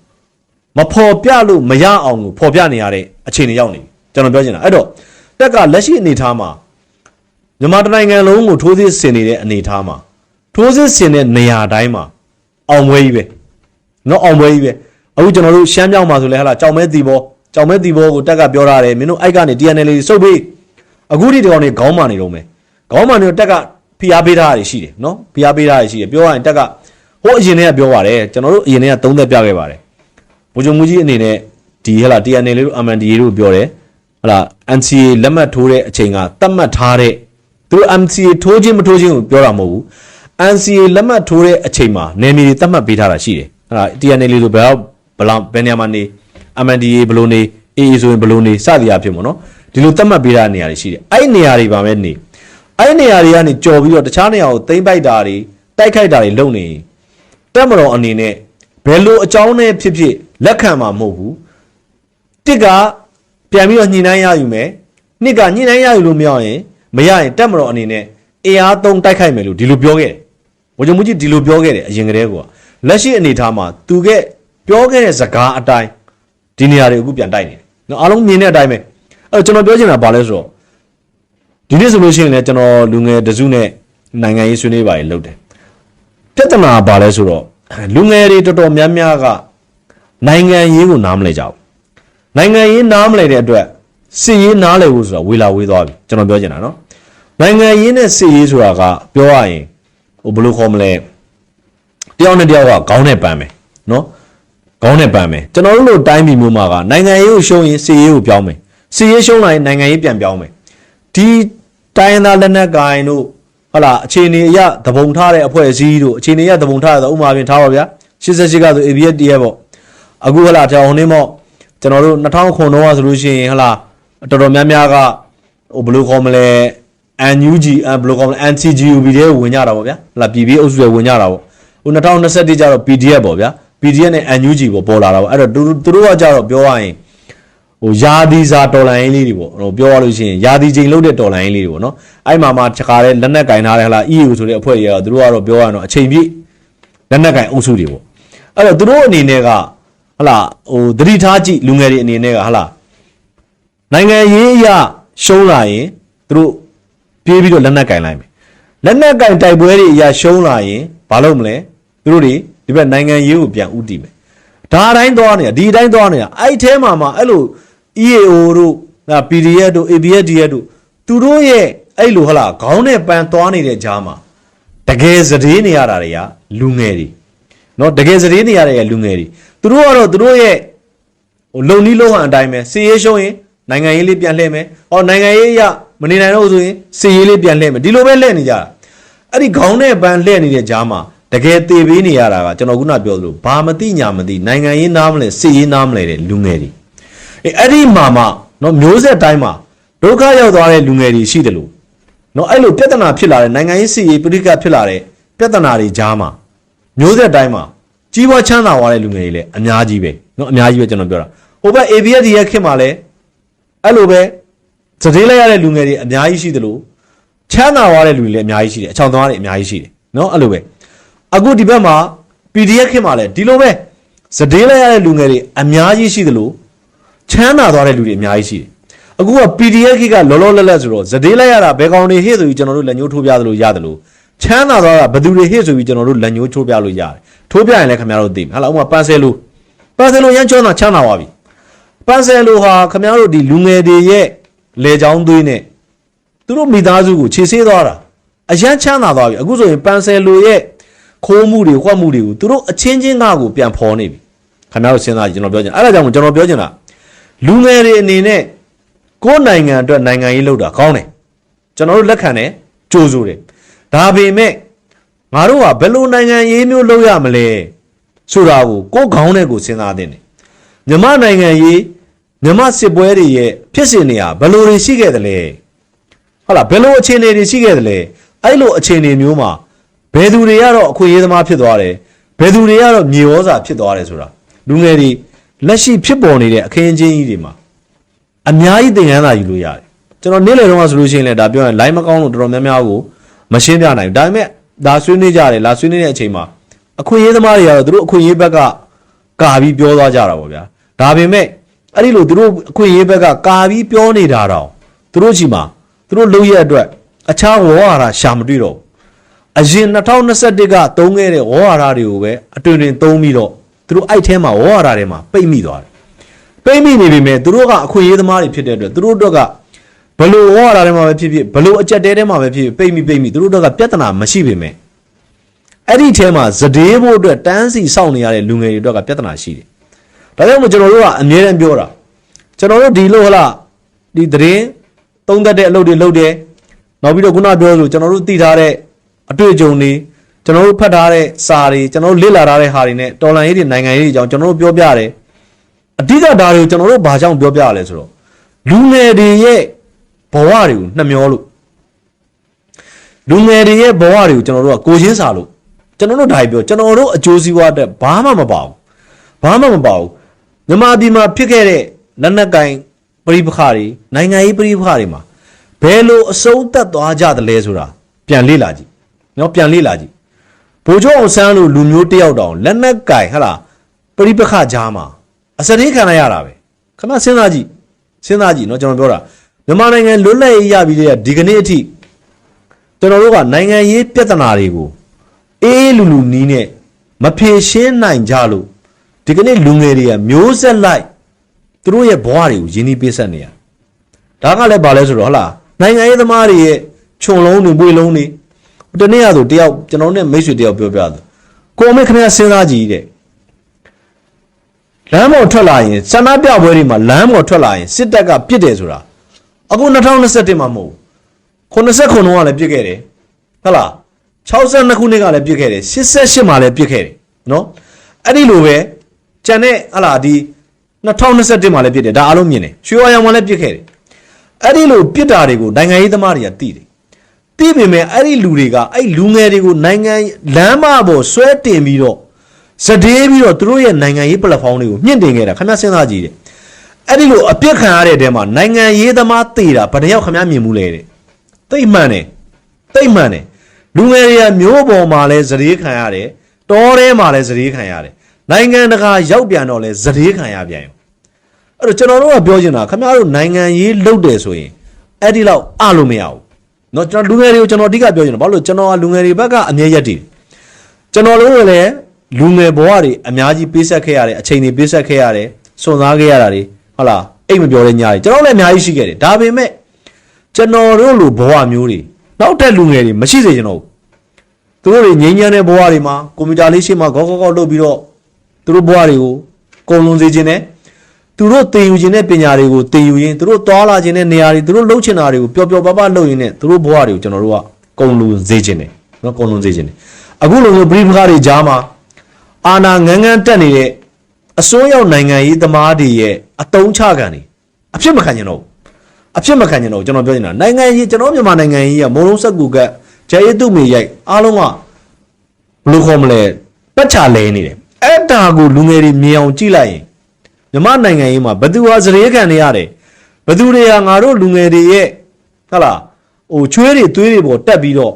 မဖော်ပြလို့မရအောင်ကိုဖော်ပြနေရတဲ့အခြေအနေရောက်နေပြီကျွန်တော်ပြောချင်တာအဲ့တော့တက်ကလက်ရှိအနေအထားမှာမြန်မာတိုင်းနိုင်ငံလုံးကိုထိုးစစ်ဆင်နေတဲ့အနေအထားမှာ ထိုးစစ်ဆင်တဲ့နေရာတိုင်းမှာအောင်ပွဲကြီးပဲနော်အောင်ပွဲကြီးပဲအခုကျွန်တော်တို့ရှမ်းမြောက်မှာဆိုလဲဟာလားကြောင်မဲတီဘောကြောင်မဲတီဘောကိုတက်ကပြောထားတယ်မင်းတို့အိုက်ကနေ TNL တွေစုပ်ပေးအခုဒီတောင်နေခေါင်းမာနေတော့မယ်ခေါင်းမာနေတော့တက်ကဖိအားပေးထားတာရှိတယ်နော်ဖိအားပေးထားတာရှိတယ်ပြောရရင်တက်ကဟိုအရင်တည်းကပြောပါတယ်ကျွန်တော်တို့အရင်တည်းကသုံးသက်ပြခဲ့ပါတယ်ဘိုးချုပ်မူကြီးအနေနဲ့ဒီဟဲ့လား TNL တို့ MNDA တို့ပြောတယ်ဟဲ့လား NCA လက်မှတ်ထိုးတဲ့အချိန်ကသတ်မှတ်ထားတဲ့သူတို့ MCA ထိုးခြင်းမထိုးခြင်းကိုပြောတာမဟုတ်ဘူး NCA လက်မှတ်ထိုးတဲ့အချိန်မှာနယ်မြေတွေတတ်မှတ်ပေးထားတာရှိတယ်ဟလာ TNL လေးဆိုဘယ်တော့ဘလောက်ဘယ်နေရာမှာနေ MNDA ဘယ်လိုနေ AA ဆိုရင်ဘယ်လိုနေစသည်အဖြစ်ပေါ့နော်ဒီလိုတတ်မှတ်ပေးထားတဲ့နေရာတွေရှိတယ်အဲ့ဒီနေရာတွေပါပဲနေအဲ့ဒီနေရာတွေကနေကြော်ပြီးတော့တခြားနေရာကိုသိမ့်ပိုက်တာတွေတိုက်ခိုက်တာတွေလုပ်နေရင်တက်မတော်အနေနဲ့ဘယ်လိုအကြောင်းနဲ့ဖြစ်ဖြစ်လက်ခံမှာမဟုတ်ဘူးတစ်ကပြန်ပြီးတော့ညှိနှိုင်းရယူမယ်နှစ်ကညှိနှိုင်းရယူလို့မရရင်မရရင်တက်မတော်အနေနဲ့အင်အားသုံးတိုက်ခိုက်မယ်လို့ဒီလိုပြောခဲ့တယ် ဘုရားမကြီးဒီလိုပြောခဲ့တယ်အရင်ကတည်းကလက်ရှိအနေအထားမှာသူကပြောခဲ့တဲ့စကားအတိုင်းဒီနေရာတွေအခုပြန်တိုက်နေတယ်နော်အားလုံးမြင်တဲ့အတိုင်းပဲအဲ့တော့ကျွန်တော်ပြောချင်တာဘာလဲဆိုတော့ဒီနေ့ဆိုလို့ရှိရင်လည်းကျွန်တော်လူငယ်တစုနဲ့နိုင်ငံရေးဆွေးနွေးပါရလုပ်တယ်ပြဿနာဘာလဲဆိုတော့လူငယ်တွေတော်တော်များများကနိုင်ငံရေးကိုနားမလဲကြဘူးနိုင်ငံရေးနားမလဲတဲ့အတွက်စစ်ရေးနားလဲဖို့ဆိုတာဝေလာဝေးသွားပြီကျွန်တော်ပြောချင်တာနော်နိုင်ငံရေးနဲ့စစ်ရေးဆိုတာကပြောရရင် ဟိုဘယ်လိုခေါ်မလဲတယောက်နဲ့တယောက်ကခေါင်းနဲ့ပန်းမယ်နော်ခေါင်းနဲ့ပန်းမယ်ကျွန်တော်တို့လိုတိုင်းပြည်မျိုးမှာကနိုင်ငံရေးကိုရှုံးရင်စစ်ရေးကိုပြောင်းမယ်စစ်ရေးရှုံးလာရင်နိုင်ငံရေးပြန်ပြောင်းမယ်ဒီတိုင်းရင်းသားလက်နက်ကိုင်တို့ဟုတ်လားအခြေအနေအရသဘုံထားတဲ့အဖွဲ့အစည်းတို့အခြေအနေအရသဘုံထားတဲ့ဥပမာပြင်ထားပါဗျာ88ကဆို ABS တရက်ပေါ့အခုဟလာတောင်နေမော့ကျွန်တော်တို့2000ခုတော့ဆိုလို့ရှိရင်ဟလာတော်တော်များများကဟိုဘယ်လိုခေါ်မလဲ NUG ဘယ်လိုခေါ်မလဲ NCGUB တွေဝင်ကြတာပေါ့ဗျာဟလာပြည်ပြည်အုပ်စုတွေဝင်ကြတာပေါ့ဟို2021ကျတော့ PDF ပေါ့ဗျာ PDF နဲ့ NUG ပေါ့ပေါ်လာတာပေါ့အဲ့တော့သူတို့ကကြတော့ပြောရရင်ဟိုယာဒီစာတော်လိုင်းလေးတွေပေါ့ဟိုပြောရလို့ရှိရင်ယာဒီချိန်လုံးတဲ့တော်လိုင်းလေးတွေပေါ့နော်အဲ့မှာမှခြခါတဲ့လက်နက်ကင်ထားတဲ့ဟလာ EU ဆိုတဲ့အဖွဲ့တွေကတော့သူတို့ကတော့ပြောရရင်တော့အချိန်ပြည့်လက်နက်ကင်အုပ်စုတွေပေါ့အဲ့တော့သူတို့အနေနဲ့ကဟလာဟိုသတိထားကြည့်လူငယ်တွေအနေနဲ့ကဟလာနိုင်ငံရေးအရရှုံးလာရင်သူတို့ ပြေးပြီးတော့လက်နက်ကင်လိုက်မယ်လက်နက်ကင်တိုက်ပွဲတွေအရရှုံးလာရင်ဘာလုပ်မလဲသူတို့တွေဒီဘက်နိုင်ငံရေးကိုပြန်ဥတည်မယ်ဒါအတိုင်းသွားနေတာဒီအတိုင်းသွားနေတာအဲ့ထဲမှာမှအဲ့လို EAO တို့ဒါ PDF တို့ ABSDF တို့သူတို့ရဲ့အဲ့လိုဟလာခေါင်းနဲ့ပန်းသွားနေတဲ့ကြားမှာတကယ်စတဲ့နေရတာတွေကလူငယ်တွေเนาะတကယ်စတဲ့နေရတဲ့လူငယ်တွေသူတို့ကတော့သူတို့ရဲ့ဟိုလုံနီးလုံဟန်အတိုင်းပဲစီရေးရှုံးရင်နိုင်ငံရေးလေးပြန်လှည့်မယ်။အော်နိုင်ငံရေးရ မနေနိုင်တော့ဆိုရင်စေရေးလေးပြန်လှည့်မယ်ဒီလိုပဲလှည့်နေကြတာအဲ့ဒီခေါင်းနဲ့ပန်းလှည့်နေတဲ့ကြားမှာတကယ်သေပေးနေရတာကကျွန်တော်ခုနပြောသလိုဘာမသိညာမသိနိုင်ငံရေးနားမလဲစေရေးနားမလဲတဲ့လူငယ်တွေအဲအဲ့ဒီမှာမှနော်မျိုးဆက်တိုင်းမှာဒုက္ခရောက်သွားတဲ့လူငယ်တွေရှိတယ်လို့နော်အဲ့လိုပြဿနာဖြစ်လာတဲ့နိုင်ငံရေးစီရေးပြည်ကဖြစ်လာတဲ့ပြဿနာတွေကြားမှာမျိုးဆက်တိုင်းမှာကြီးပွားချမ်းသာသွားတဲ့လူငယ်တွေလည်းအများကြီးပဲနော်အများကြီးပဲကျွန်တော်ပြောတာဟိုဘက် ABS ရဲ့ခင်မှာလည်းအဲ့လိုပဲ စတေးလိုက်ရတဲ့လူငယ်တွေအများကြီးရှိတယ်လို့ချမ်းသာသွားတဲ့လူတွေလည်းအများကြီးရှိတယ်အချောင်သွားတွေအများကြီးရှိတယ်နော်အဲ့လိုပဲအခုဒီဘက်မှာ PDF ခင်မှာလည်းဒီလိုပဲစတေးလိုက်ရတဲ့လူငယ်တွေအများကြီးရှိတယ်လို့ချမ်းသာသွားတဲ့လူတွေအများကြီးရှိတယ်အခုက PDF ကလောလောလတ်လတ်ဆိုတော့စတေးလိုက်ရတာဘယ်ကောင်တွေဟဲ့ဆိုပြီးကျွန်တော်တို့လက်ညှိုးထိုးပြသလိုရတယ်လို့ချမ်းသာသွားတာဘယ်သူတွေဟဲ့ဆိုပြီးကျွန်တော်တို့လက်ညှိုးထိုးပြလို့ရတယ်ထိုးပြရင်လည်းခင်ဗျားတို့သိမှာဟာလားဥမာပန်ဆယ်လိုပန်ဆယ်လိုရန်ချောတာချမ်းသာသွားပြီပန်ဆယ်လိုဟာခင်ဗျားတို့ဒီလူငယ်တွေရဲ့ လေချောင်းသွေးနဲ့သူတို့မိသားစုကိုခြေဆေးသွားတာအရန်ချမ်းသာသွားပြီအခုဆိုရင်ပန်ဆယ်လိုရဲ့ခိုးမှုတွေခွက်မှုတွေကိုသူတို့အချင်းချင်းကကိုပြန်ဖော်နေပြီခင်ဗျားတို့စဉ်းစားကြည့်ကျွန်တော်ပြောချင်အဲ့ဒါကြောင့်ကျွန်တော်ပြောချင်တာလူငယ်တွေအနေနဲ့ကိုယ်နိုင်ငံအတွက်နိုင်ငံရေးလုပ်တာကောင်းတယ်ကျွန်တော်တို့လက်ခံတယ်ကြိုးဆိုတယ်ဒါပေမဲ့ငါတို့ကဘယ်လိုနိုင်ငံရေးမျိုးလုပ်ရမလဲဆိုတာကိုကိုယ်ခေါင်းနဲ့ကိုယ်စဉ်းစားသင့်တယ်မြမနိုင်ငံရေး မြမစစ်ပွဲတွေရဲ့ဖြစ်စဉ်တွေကဘယ်လိုတွေရှိခဲ့သလဲဟုတ်လားဘယ်လိုအခြေအနေတွေရှိခဲ့သလဲအဲ့လိုအခြေအနေမျိုးမှာဘယ်သူတွေကတော့အခွင့်အရေးသမားဖြစ်သွားတယ်ဘယ်သူတွေကတော့မြေဩဇာဖြစ်သွားတယ်ဆိုတာလူငယ်တွေလက်ရှိဖြစ်ပေါ်နေတဲ့အခင်းအကျင်းကြီးတွေမှာအများကြီးသင်ခန်းစာယူလို့ရတယ်ကျွန်တော်နေ့လယ်တော့ဆိုလို့ရှိရင်လည်းဒါပြောရင် line မကောင်းလို့တော်တော်များများကိုမရှင်းပြနိုင်ဘူးဒါပေမဲ့ဒါဆွေးနွေးကြတယ်လာဆွေးနွေးတဲ့အချိန်မှာအခွင့်အရေးသမားတွေကတော့သူတို့အခွင့်အရေးဘက်ကကာပြီးပြောသွားကြတာပေါ့ဗျာဒါပေမဲ့ အဲ့ဒီလိုသူတို့အခွင့်အရေးဘက်ကကာပြီးပြောနေတာတော့သူတို့ချီမှာသူတို့လုပ်ရအတွက်အခြားဝေါ်ဟာရရှာမတွေ့တော့ဘူးအရင်2021ကသုံးခဲ့တဲ့ဝေါ်ဟာရတွေကိုပဲအတွင်တွင်သုံးပြီးတော့သူတို့အဲ့ထဲမှာဝေါ်ဟာရထဲမှာပိတ်မိသွားတယ်ပိတ်မိနေပြီမဲ့သူတို့ကအခွင့်အရေးသမားတွေဖြစ်တဲ့အတွက်သူတို့အတွက်ကဘလို့ဝါလာထဲမှာပဲဖြစ်ဖြစ်ဘလို့အကြက်တဲထဲမှာပဲဖြစ်ဖြစ်ပိတ်မိပိတ်မိသူတို့အတွက်ကပြဿနာမရှိပေမဲ့အဲ့ဒီထဲမှာဇဒေးဖို့အတွက်တန်းစီစောင့်နေရတဲ့လူငယ်တွေအတွက်ကပြဿနာရှိတယ်။ ဒါကြောင့်မို့ကျွန်တော်တို့ကအမြဲတမ်းပြောတာကျွန်တော်တို့ဒီလိုဟလားဒီသတင်းသုံးသက်တဲ့အလုပ်တွေလုပ်တယ်။နောက်ပြီးတော့ခုနပြောလို့ကျွန်တော်တို့သိထားတဲ့အတွေ့အကြုံတွေကျွန်တော်တို့ဖတ်ထားတဲ့စာတွေကျွန်တော်တို့လေ့လာထားတဲ့ဟာတွေနဲ့တော်လန်ရေးတွေနိုင်ငံရေးတွေအကြောင်းကျွန်တော်တို့ပြောပြတယ်။အဓိကဒါတွေကိုကျွန်တော်တို့ဘာကြောင့်ပြောပြရလဲဆိုတော့လူငယ်တွေရဲ့ဘဝတွေကိုနှမျောလို့လူငယ်တွေရဲ့ဘဝတွေကိုကျွန်တော်တို့ကကိုချင်းစာလို့ကျွန်တော်တို့ဒါကြီးပြောကျွန်တော်တို့အကျိုးစီးပွားအတွက်ဘာမှမပါဘူးဘာမှမပါဘူး မြန်မာပြည်မှာဖြစ်ခဲ့တဲ့လက်နက်ကင်ပြိပခါတွေနိုင်ငံရေးပြိပခါတွေမှာဘယ်လိုအဆုံးသတ်သွားကြသလဲဆိုတာပြန်လေ့လာကြည့်နော်ပြန်လေ့လာကြည့်ဘိုးချုပ်အောင်ဆန်းလိုလူမျိုးတယောက်တောင်လက်နက်ကင်ဟလာပြိပခါကြားမှာအစတိခံရရတာပဲခဏစဉ်းစားကြည့်စဉ်းစားကြည့်နော်ကျွန်တော်ပြောတာမြန်မာနိုင်ငံလွတ်လပ်ရေးရပြီးတဲ့ဒီကနေ့အထိကျွန်တော်တို့ကနိုင်ငံရေးပြဿနာတွေကိုအေးလူလူနီးနဲ့မဖြေရှင်းနိုင်ကြလို့ ဒီကနေ့လူငယ်တွေကမျိုးဆက်လိုက်သူတို့ရဲ့ဘဝတွေကိုရင်းနှီးပေးဆက်နေရဒါကလည်းဘာလဲဆိုတော့ဟလာနိုင်ငံရေးသမားတွေရဲ့ခြုံလုံးတွေပွေလုံးတွေတနေ့ရဆိုတယောက်ကျွန်တော်နဲ့မိတ်ဆွေတယောက်ပြောပြတယ်ကိုမေခင်ဗျာစဉ်းစားကြည့်တဲ့လမ်းပေါ်ထွက်လာရင်ဆန္ဒပြပွဲတွေမှာလမ်းပေါ်ထွက်လာရင်စစ်တပ်ကပြစ်တယ်ဆိုတာအခု2021မှာမဟုတ်ဘူး89တုန်းကလည်းပြစ်ခဲ့တယ်ဟုတ်လား62ခုနှစ်ကလည်းပြစ်ခဲ့တယ်88မှာလည်းပြစ်ခဲ့တယ်နော်အဲ့ဒီလိုပဲ ကြံတဲ့ဟလာဒီ2021မှာလည်းပြစ်တယ်ဒါအားလုံးမြင်တယ်ရွှေဝါရောင်မှာလည်းပြစ်ခဲ့တယ်အဲ့ဒီလိုပြစ်တာတွေကိုနိုင်ငံရေးသမားတွေကသိတယ်သိပေမဲ့အဲ့ဒီလူတွေကအဲ့လူငယ်တွေကိုနိုင်ငံလမ်းမပေါ်ဆွဲတင်ပြီးတော့စတေးပြီးတော့သူတို့ရဲ့နိုင်ငံရေး platform တွေကိုမြင့်တင်ခဲ့တာခင်ဗျားစဉ်းစားကြည့်တယ်အဲ့ဒီလိုအပြစ်ခံရတဲ့တဲမှာနိုင်ငံရေးသမားတေတာဘယ်တစ်ယောက်ခင်ဗျားမြင်မှုလဲတဲ့သိပ်မှန်တယ်သိပ်မှန်တယ်လူငယ်တွေကမျိုးပေါ်မှာလဲစတေးခံရတယ်တောထဲမှာလဲစတေးခံရတယ် နိုင်ငံတကာရောက်ပြန်တော့လဲစတေးခံရပြန်ရောအဲ့တော့ကျွန်တော်တို့ကပြောချင်တာခင်ဗျားတို့နိုင်ငံရေးလုပ်တယ်ဆိုရင်အဲ့ဒီလောက်အလို့မရဘူးเนาะကျွန်တော်လူငယ်တွေကိုကျွန်တော်အဓိကပြောချင်တာဘာလို့လဲကျွန်တော်ကလူငယ်တွေဘက်ကအမြဲရက်တည်တယ် ကျွန်တော်တို့လည်းလူငယ်ဘဝတွေအများကြီးပေးဆက်ခဲ့ရတယ်အချိန်တွေပေးဆက်ခဲ့ရတယ်စွန့်စားခဲ့ရတာတွေဟုတ်လားအိတ်မပြောတဲ့ညာတွေကျွန်တော်လည်းအများကြီးရှိခဲ့တယ်ဒါပေမဲ့ကျွန်တော်တို့လိုဘဝမျိုးတွေနောက်ထပ်လူငယ်တွေမရှိစေချင်တော့ဘူးသူတို့တွေငြိမ်းချမ်းတဲ့ဘဝတွေမှာကွန်ပျူတာလေးရှေ့မှာဂေါဂေါဂေါလုပ်ပြီးတော့ သူတို့ဘဝတွေကိုကုန်လုံးစေခြင်းနဲ့သူတို့သင်ယူခြင်းတဲ့ပညာတွေကိုသင်ယူရင်းသူတို့သွားလာခြင်းတဲ့နေရာတွေသူတို့လှုပ်ချင်တာတွေကိုပျော်ပျော်ပါးပါးလုပ်ရင်းနဲ့သူတို့ဘဝတွေကိုကျွန်တော်တို့ကကုန်လုံးစေခြင်းနဲ့နော်ကုန်လုံးစေခြင်းနဲ့အခုလိုမျိုးပြိပခါတွေကြားမှာအာနာငန်းငန်းတက်နေတဲ့အစိုးရနိုင်ငံရေးသမားတွေရဲ့အတုံးချခံနေအဖြစ်မခံကျင်တော့ဘူးအဖြစ်မခံကျင်တော့ဘူးကျွန်တော်ပြောနေတာနိုင်ငံရေးကျွန်တော်မြန်မာနိုင်ငံရေးကမုံလုံးစက်ကူကဂျေရီတုမေရိုက်အားလုံးကဘယ်လိုခေါ်မလဲပတ်ချလဲနေတယ် အဲ့ဒါကိုလူငယ်တွေမြင်အောင်ကြည့်လိုက်ရင်မြန်မာနိုင်ငံရေးမှာဘယ်သူဟာစရေခံနေရတယ်ဘယ်သူတွေကငါတို့လူငယ်တွေရဲ့ဟုတ်လားဟိုချွေးတွေသွေးတွေပေါ်တက်ပြီးတော့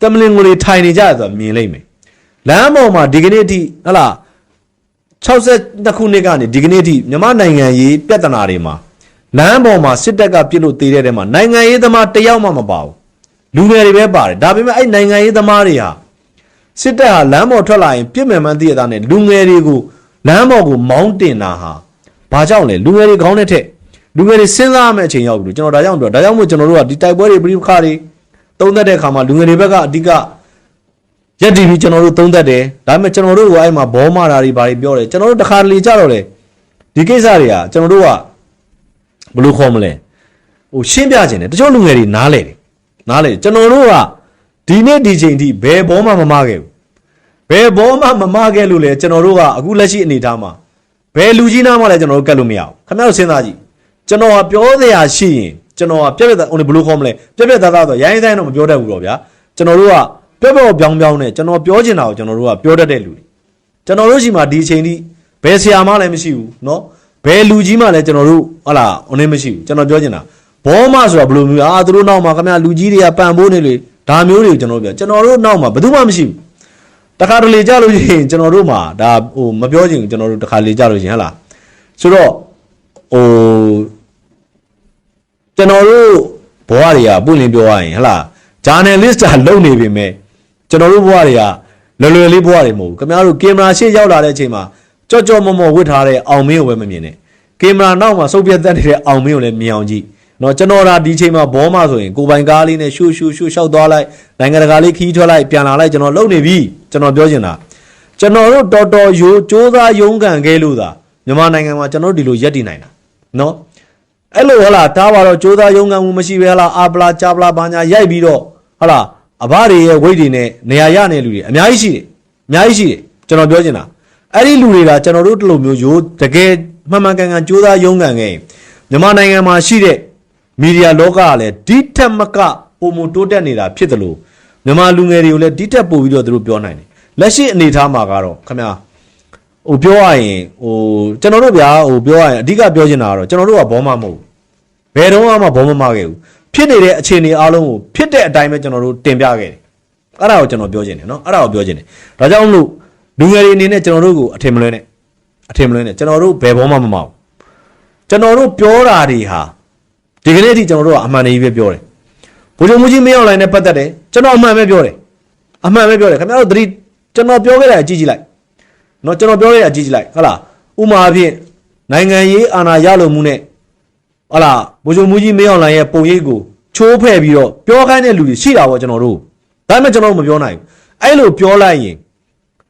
တမလင်ကိုတွေထိုင်နေကြတယ်ဆိုတာမြင်လိမ့်မယ်လမ်းပေါ်မှာဒီကနေ့အထိဟလာ62ခုနှစ်ကနေဒီကနေ့အထိမြန်မာနိုင်ငံရေးပြဿနာတွေမှာလမ်းပေါ်မှာစစ်တပ်ကပြစ်လို့တေးတဲ့တဲမှာနိုင်ငံရေးသမားတစ်ယောက်မှမပါဘူးလူငယ်တွေပဲပါတယ်ဒါပေမဲ့အဲ့နိုင်ငံရေးသမားတွေဟာ စစ်တပ်ဟာလမ်းပေါ်ထွက်လာရင်ပြစ်မယ်မှန်းသိရတာနဲ့လူငယ်တွေကိုလမ်းပေါ်ကိုမောင်းတင်တာဟာဘာကြောင့်လဲလူငယ်တွေခေါင်းနဲ့ထက်လူငယ်တွေစဉ်းစားရမယ့်အချိန်ရောက်ပြီလို့ကျွန်တော်ဒါကြောင့်ပြောဒါကြောင့်မို့ကျွန်တော်တို့ကဒီတိုက်ပွဲတွေပြိပခါတွေသုံးသက်တဲ့အခါမှာလူငယ်တွေဘက်ကအဓိကရက်တီပြီးကျွန်တော်တို့သုံးသက်တယ်ဒါပေမဲ့ကျွန်တော်တို့ကအဲ့မှာဘောမာတာတွေဘာတွေပြောတယ်ကျွန်တော်တို့တစ်ခါတလေကြတော့လေဒီကိစ္စတွေကကျွန်တော်တို့ကဘယ်လိုခေါ်မလဲဟိုရှင်းပြခြင်းတယ်တချို့လူငယ်တွေနားလဲတယ်နားလဲတယ်ကျွန်တော်တို့က ဒီနေ့ဒီချိန်ထိဘယ်ဘောမှမမခဲ့ဘူးဘယ်ဘောမှမမခဲ့လို့လေကျွန်တော်တို့ကအခုလက်ရှိအနေအထားမှာဘယ်လူကြီးနားမှလည်းကျွန်တော်တို့ကတ်လို့မရဘူးခင်ဗျားတို့စဉ်းစားကြည့်ကျွန်တော်ကပြောစရာရှိရင်ကျွန်တော်ကပြက်ပြက်သားဟိုဘယ်လိုခေါ်မလဲပြက်ပြက်သားသားဆိုရိုင်းဆိုင်တော့မပြောတတ်ဘူးတော့ဗျာကျွန်တော်တို့ကပြက်ပြက်ပြောင်းပြောင်းနဲ့ကျွန်တော်ပြောချင်တာကိုကျွန်တော်တို့ကပြောတတ်တဲ့လူတွေကျွန်တော်တို့ရှိမှဒီအချိန်ထိဘယ်ဆရာမှလည်းမရှိဘူးเนาะဘယ်လူကြီးမှလည်းကျွန်တော်တို့ဟလာဟိုနေမရှိဘူးကျွန်တော်ပြောချင်တာဘောမဆိုတာဘယ်လိုမျိုးအာသူတို့နောက်မှာခင်ဗျာလူကြီးတွေကပန်ဖိုးနေလေ ဒါမျိုးတွေကိုကျွန်တော်တို့ပြောကျွန်တော်တို့နောက်မှာဘယ်သူမှမရှိဘူးတခါတလေကြလို့ရှိရင်ကျွန်တော်တို့မှာဒါဟိုမပြောချင်ဘူးကျွန်တော်တို့တခါလေကြလို့ရှိရင်ဟလာဆိုတော့ဟိုကျွန်တော်တို့ဘဝတွေကပွင့်လင်းပြောရရင်ဟလာ journalist တာလုပ်နေပြီမဲ့ကျွန်တော်တို့ဘဝတွေကလွယ်လွယ်လေးဘဝတွေမဟုတ်ဘူးခင်ဗျားတို့ကင်မရာရှေ့ရောက်လာတဲ့အချိန်မှာကြော့ကြော့မော့မော့ဝတ်ထားတဲ့အောင်မင်းကိုပဲမမြင်နဲ့ကင်မရာနောက်မှာစုပ်ပြတ်တက်နေတဲ့အောင်မင်းကိုလည်းမြင်အောင်ကြည့် နော်ကျွန်တော်ဒါဒီချိန်မှာဘောမဆိုရင်ကိုပိုင်ကားလေးနဲ့ရှူရှူရှူရှောက်သွားလိုက်နိုင်ငံတကာလေးခီးထွက်လိုက်ပြန်လာလိုက်ကျွန်တော်လုံနေပြီကျွန်တော်ပြောချင်တာကျွန်တော်တို့တော်တော်ရိုးစ조사ရုန်းကန်ခဲ့လို့သာမြန်မာနိုင်ငံမှာကျွန်တော်တို့ဒီလိုရက်တည်နိုင်တာနော်အဲ့လိုဟလာတားပါတော့ကြိုးစားရုံးကန်မှုမရှိပဲဟလာအာပလာချာပလာဘာညာရိုက်ပြီးတော့ဟလာအဘတွေရဲ့ဝိတ်တွေနဲ့နေရာရနေတဲ့လူတွေအများကြီးရှိတယ်အများကြီးရှိတယ်ကျွန်တော်ပြောချင်တာအဲ့ဒီလူတွေကကျွန်တော်တို့တလူမျိုးရိုးတကယ်မှန်မှန်ကန်ကန်ကြိုးစားရုံးကန်ခဲ့ရင်မြန်မာနိုင်ငံမှာရှိတဲ့ မီဒီယာလောကကလည်းဒီထက်မကပုံမတိုးတက်နေတာဖြစ်တယ်လို့မြန်မာလူငယ်တွေကိုလည်းဒီထက်ပိုပြီးတော့သူတို့ပြောနိုင်တယ်လက်ရှိအနေအထားမှာကတော့ခင်ဗျာဟိုပြောရရင်ဟိုကျွန်တော်တို့ဗျာဟိုပြောရရင်အဓိကပြောချင်တာကတော့ကျွန်တော်တို့ကဘောမမဟုတ်ဘူးဘယ်တော့မှဘောမမခဲ့ဘူးဖြစ်နေတဲ့အခြေအနေအားလုံးကိုဖြစ်တဲ့အတိုင်းပဲကျွန်တော်တို့တင်ပြခဲ့တယ်အဲ့ဒါကိုကျွန်တော်ပြောချင်တယ်နော်အဲ့ဒါကိုပြောချင်တယ်ဒါကြောင့်မလို့လူငယ်တွေအနေနဲ့ကျွန်တော်တို့ကိုအထင်မလွဲနဲ့အထင်မလွဲနဲ့ကျွန်တော်တို့ဘယ်ဘောမမမအောင်ကျွန်တော်တို့ပြောတာတွေဟာ ဒီကနေ့အထိကျွန်တော်တို့ကအမှန်တည်းပဲပြောတယ်ဗိုလ်ချုပ်မူကြီးမရောက်လိုက်နဲ့ပတ်သက်တယ်ကျွန်တော်အမှန်ပဲပြောတယ်အမှန်ပဲပြောတယ်ခင်ဗျားတို့သတိကျွန်တော်ပြောခဲ့တဲ့အကြည့်ကြည့်လိုက်နော်ကျွန်တော်ပြောခဲ့တဲ့အကြည့်ကြည့်လိုက်ဟုတ်လားဥမာအဖြစ်နိုင်ငံရေးအာဏာရလိုမှုနဲ့ဟုတ်လားဗိုလ်ချုပ်မူကြီးမရောက်လိုက်ရဲ့ပုံရိပ်ကိုချိုးဖဲ့ပြီးတော့ပြောခိုင်းတဲ့လူတွေရှိတာပေါ့ကျွန်တော်တို့ဒါပေမဲ့ကျွန်တော်တို့မပြောနိုင်ဘူးအဲ့လိုပြောလိုက်ရင်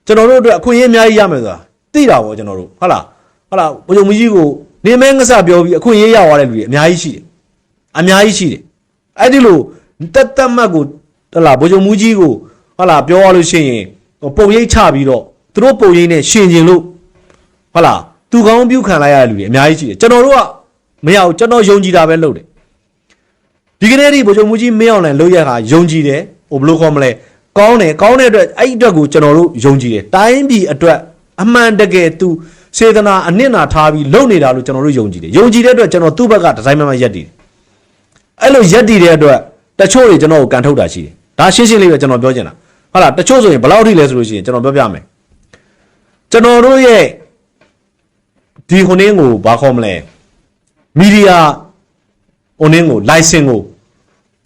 ကျွန်တော်တို့အတွက်အခွင့်အရေးအများကြီးရမယ်ဆိုတာသိတာပေါ့ကျွန်တော်တို့ဟုတ်လားဟုတ်လားဗိုလ်ချုပ်မူကြီးကိုနေမဲငဆပြောပြီးအခွင့်အရေးရသွားတဲ့လူတွေအများကြီးရှိတယ် အများကြီးရှိတယ်အဲ့ဒီလိုတက်တက်မတ်ကိုဟုတ်လားဘိုးချုပ်မူကြီးကိုဟုတ်လားပြောရလို့ရှိရင်ပုံရိပ်ချပြီးတော့သူတို့ပုံရိပ်နဲ့ရှင်ကျင်လို့ဟုတ်လားသူကောင်းပြုခံလိုက်ရတဲ့လူတွေအများကြီးရှိတယ်ကျွန်တော်တို့ကမရဘူးကျွန်တော်ယုံကြည်တာပဲလုပ်တယ်ဒီကနေ့ဒီဗိုလ်ချုပ်မူကြီးမင်းအောင်လှိုင်လုပ်ရတာယုံကြည်တယ်ဟိုဘယ်လိုခေါ်မလဲကောင်းတယ်ကောင်းတဲ့အတွက်အဲ့ဒီအတွက်ကိုကျွန်တော်တို့ယုံကြည်တယ်တိုင်းပြည်အတွက်အမှန်တကယ်သူစေတနာအနစ်နာထားပြီးလုပ်နေတာလို့ကျွန်တော်တို့ယုံကြည်တယ်ယုံကြည်တဲ့အတွက်ကျွန်တော်သူ့ဘက်ကဒီဇိုင်းမှန်မှန်ရက်တည်တယ် အဲ့လိုရက်တည်တဲ့အတွက်တချို့တွေကျွန်တော်ကိုကန်ထုတ်တာရှိတယ်ဒါရှင်းရှင်းလေးပဲကျွန်တော်ပြောချင်တာဟုတ်လားတချို့ဆိုရင်ဘယ်လောက်ထိလဲဆိုလို့ရှိရင်ကျွန်တော်ပြောပြမယ်ကျွန်တော်တို့ရဲ့ဒီဟိုနင်းကိုဘာခေါ်မလဲမီဒီယာဟိုနင်းကို license ကို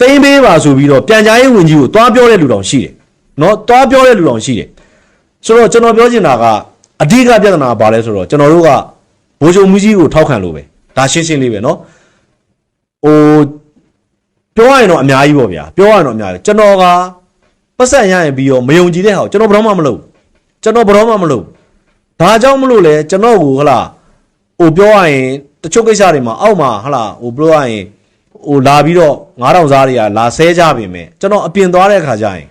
တင်ပေးပါဆိုပြီးတော့ပြန်ကြားရေးဝန်ကြီးကိုတွားပြောတဲ့လူတောင်ရှိတယ်နော်တွားပြောတဲ့လူတောင်ရှိတယ်ဆိုတော့ကျွန်တော်ပြောချင်တာကအဓိကပြဿနာဘာလဲဆိုတော့ကျွန်တော်တို့ကဘိုးချုပ်မှုကြီးကိုထောက်ခံလို့ပဲဒါရှင်းရှင်းလေးပဲနော်ဟို ပြောရရင်တော့အများကြီးပေါ့ဗျာပြောရရင်တော့အများကြီးကျွန်တော်ကပတ်စံရရင်ပြီးတော့မယုံကြည်တဲ့ဟာကိုကျွန်တော်ဘယ်တော့မှမလုပ်ဘူးကျွန်တော်ဘယ်တော့မှမလုပ်ဘူးဒါကြောင့်မလို့လဲကျွန်တော်ကိုဟလာဟိုပြောရရင်တချို့ကိစ္စတွေမှာအောက်မှာဟလာဟိုပြောရရင်ဟိုလာပြီးတော့9000စားတွေကလာဆဲကြပြီမယ်ကျွန်တော်အပြင်သွားတဲ့အခါကျရင်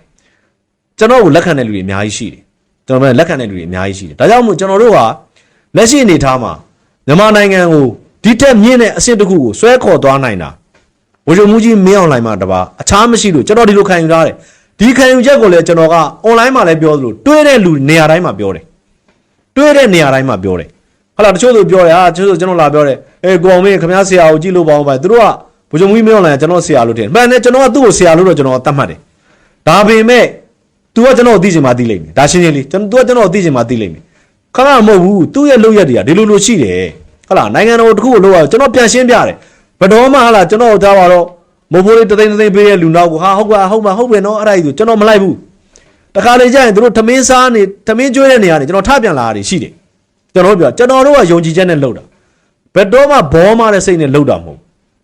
ကျွန်တော်ကိုလက်ခံတဲ့လူတွေအများကြီးရှိတယ်ကျွန်တော်လည်းလက်ခံတဲ့လူတွေအများကြီးရှိတယ်ဒါကြောင့်မို့ကျွန်တော်တို့ကလက်ရှိအနေထားမှာမြန်မာနိုင်ငံကိုဒီတက်မြင့်တဲ့အဆင့်တစ်ခုကိုဆွဲခေါ်သွားနိုင်တာ ဝေဂျုံမူကြီးမင်းအောင်လိုင်းမှာတပါအခြားမရှိလို့ကျွန်တော်ဒီလိုခံယူထားတယ်ဒီခံယူချက်ကိုလည်းကျွန်တော်က online မှာလည်းပြောသလိုတွေးတဲ့လူနေရာတိုင်းမှာပြောတယ်တွေးတဲ့နေရာတိုင်းမှာပြောတယ်ဟာလာတချို့ဆိုပြောတယ်ဟာတချို့ဆိုကျွန်တော်လာပြောတယ်အေးကိုအောင်မင်းခင်ဗျားဆရာကိုကြည့်လို့ပါအောင်ပါသူတို့ကဘုံမူကြီးမင်းအောင်လိုင်းကျွန်တော်ဆရာလို့ထင်မှန်တယ်ကျွန်တော်ကသူ့ကိုဆရာလို့တော့ကျွန်တော်သတ်မှတ်တယ်ဒါပေမဲ့ तू ကကျွန်တော်ကိုသိချင်မှသိလိမ့်မယ်ဒါရှင်းရှင်းလေးကျွန်တော် तू ကကျွန်တော်ကိုသိချင်မှသိလိမ့်မယ်ခဏမဟုတ်ဘူးသူ့ရဲ့လုပ်ရက်တွေကဒီလိုလိုရှိတယ်ဟာလာနိုင်ငံတော်တစ်ခုကိုလုပ်ရကျွန်တော်ပြန်ရှင်းပြတယ် ဘယ်တော့မှဟာလာကျွန်တော်ကြားပါတော့မိုးဖိုးလေးတသိန်းတသိန်းပေးတဲ့လူနောက်ကိုဟာဟုတ်ပါဟုတ်ပါဟုတ်ပဲနော်အဲ့ဒါကြီးဆိုကျွန်တော်မလိုက်ဘူးတခါလေကြာရင်တို့ထမင်းစားနေထမင်းကျွေးတဲ့နေရာနေကျွန်တော်ထပြန်လာတာရှိတယ်ကျွန်တော်တို့ပြောကျွန်တော်တို့ကယုံကြည်ချက်နဲ့လှုပ်တာဘယ်တော့မှဘောမတဲ့စိတ်နဲ့လှုပ်တာမဟုတ်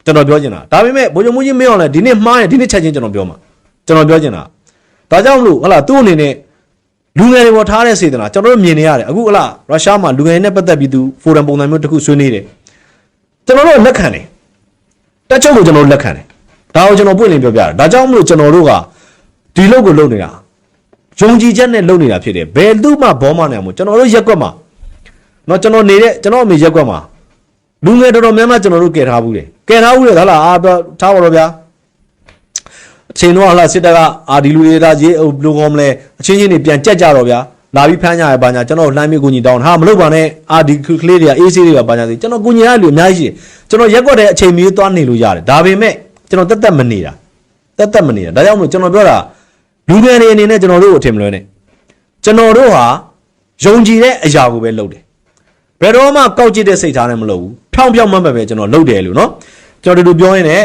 ကျွန်တော်ပြောချင်တာဒါပေမဲ့ဘိုးချုပ်မူကြီးမင်းအောင်လဲဒီနေ့မှားရင်ဒီနေ့ချက်ချင်းကျွန်တော်ပြောမှာကျွန်တော်ပြောချင်တာဒါကြောင့်မလို့ဟလာသူ့အနေနဲ့လူငယ်တွေပေါ်ထားတဲ့စေတနာကျွန်တော်တို့မြင်နေရတယ်အခုဟလာရုရှားမှာလူငယ်တွေနဲ့ပတ်သက်ပြီးသူဖိုရမ်ပုံစံမျိုးတစ်ခုဆွေးနွေးတယ်ကျွန်တော်တို့လက်ခံတယ် တက်ချုပ်ကိုကျွန်တော်တို့လက်ခံတယ်ဒါကိုကျွန်တော်ပွင့်လင်းပြောပြတာဒါကြောင့်မလို့ကျွန်တော်တို့ကဒီလုပ်ကိုလုပ်နေတာယုံကြည်ချက်နဲ့လုပ်နေတာဖြစ်တယ်ဘယ်သူမှဘောမနိုင်မို့ကျွန်တော်တို့ရက်ကွက်မှာเนาะကျွန်တော်နေတဲ့ကျွန်တော်အမေရက်ကွက်မှာလူငယ်တော်တော်များများကျွန်တော်တို့ကယ်ထားဘူးတယ်ကယ်ထားဘူးလေဒါလားအာပြောထားပါတော့ဗျာအချိန်တော့ဟလာစစ်တပ်ကအာဒီလူတွေဒါရေးဟိုဘယ်လိုကောမလဲအချင်းချင်းတွေပြန်ကြက်ကြတော့ဗျာ လာပြီးဖမ်းကြရပါညာကျွန်တော်လှမ်းပြီးကိုကြီးတောင်းဟာမလုပ်ပါနဲ့အာဒီကလေးတွေကအေးဆေးတွေကပါညာစီကျွန်တော်ကိုကြီးရလူအများကြီးရှိတယ်ကျွန်တော်ရက်ကွက်တဲ့အချိန်မီသွားနေလို့ရတယ်ဒါပေမဲ့ကျွန်တော်တက်တက်မနေတာတက်တက်မနေတာဒါကြောင့်မလို့ကျွန်တော်ပြောတာလူငယ်တွေအနေနဲ့ကျွန်တော်တို့ကိုအထင်မလွဲနဲ့ကျွန်တော်တို့ဟာယုံကြည်တဲ့အရာကိုပဲလုပ်တယ်ဘယ်တော့မှကောက်ကြည့်တဲ့စိတ်ထားနဲ့မလုပ်ဘူးဖြောင်းဖြောင်းမှတ်မှတ်ပဲကျွန်တော်လုပ်တယ်လို့နော်ကျွန်တော်တို့ပြောရင်းနဲ့